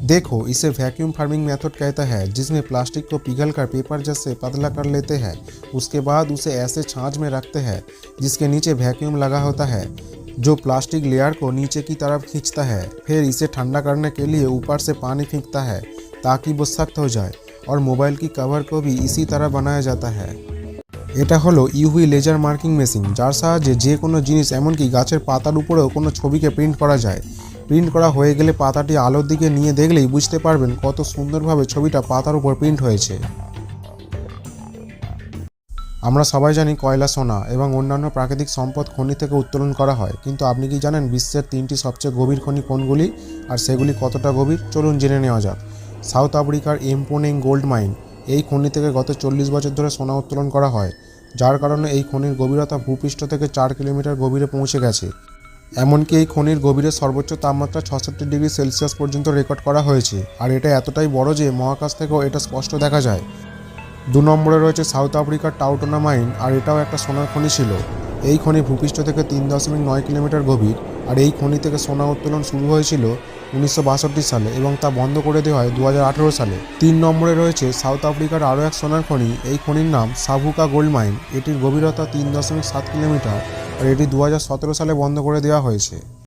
देखो इसे vacuum farming method कहता है जिसमें प्लास्टिक को पिघल कर पेपर जैसे पतला कर लेते हैं उसके बाद उसे ऐसे छाछ में रखते हैं जिसके नीचे वैक्यूम लगा होता है जो प्लास्टिक लेयर को नीचे की तरफ खींचता है फिर इसे ठंडा करने के लिए ऊपर से पानी फेंकता है ताकि वो सख्त हो जाए और मोबाइल की कवर को भी इसी तरह बनाया जाता है এটা হলো ইউভি লেজার মার্কিং মেশিন যার সাহায্যে যে কোনো জিনিস এমনকি গাছের পাতার উপরেও কোনো ছবিকে প্রিন্ট করা যায় প্রিন্ট করা হয়ে গেলে পাতাটি আলোর দিকে নিয়ে দেখলেই বুঝতে পারবেন কত সুন্দরভাবে ছবিটা পাতার উপর প্রিন্ট হয়েছে। আমরা সবাই জানি কয়লা সোনা এবং অন্যান্য প্রাকৃতিক সম্পদ খনি থেকে উত্তোলন করা হয়, কিন্তু আপনি কি জানেন বিশ্বের তিনটি সবচেয়ে গভীর খনি কোনগুলি আর সেগুলি কতটা গভীর? চলুন জেনে নেওয়া যাক। সাউথ আফ্রিকার এমপোনেং গোল্ড মাইন, এই খনি থেকে গত চল্লিশ বছর ধরে সোনা উত্তোলন করা হয়, যার কারণে এই খনির গভীরতা ভূপৃষ্ঠ থেকে চার কিলোমিটার গভীরে পৌঁছে গেছে। এমনকি এই খনির গভীরে সর্বোচ্চ তাপমাত্রা ছষট্টি ডিগ্রি সেলসিয়াস পর্যন্ত রেকর্ড করা হয়েছে। আর এটা এতটাই বড় যে মহাকাশ থেকেও এটা স্পষ্ট দেখা যায়। দু নম্বরে রয়েছে সাউথ আফ্রিকার টাউটোনা মাইন আর এটাও একটা সোনার খনি ছিল। এই খনি ভূপৃষ্ঠ থেকে তিন দশমিক নয় কিলোমিটার গভীর আর এই খনি থেকে সোনা উত্তোলন শুরু হয়েছিল উনিশশো বাষট্টি সালে এবং তা বন্ধ করে দেওয়া হয় দু হাজার আঠেরো সালে। তিন নম্বরে রয়েছে সাউথ আফ্রিকার আরও এক সোনার খনি, এই খনির নাম সাভুকা গোল্ড মাইন। এটির গভীরতা তিন দশমিক সাত কিলোমিটার আর এটি দু হাজার সতেরো সালে বন্ধ করে দেওয়া হয়েছে।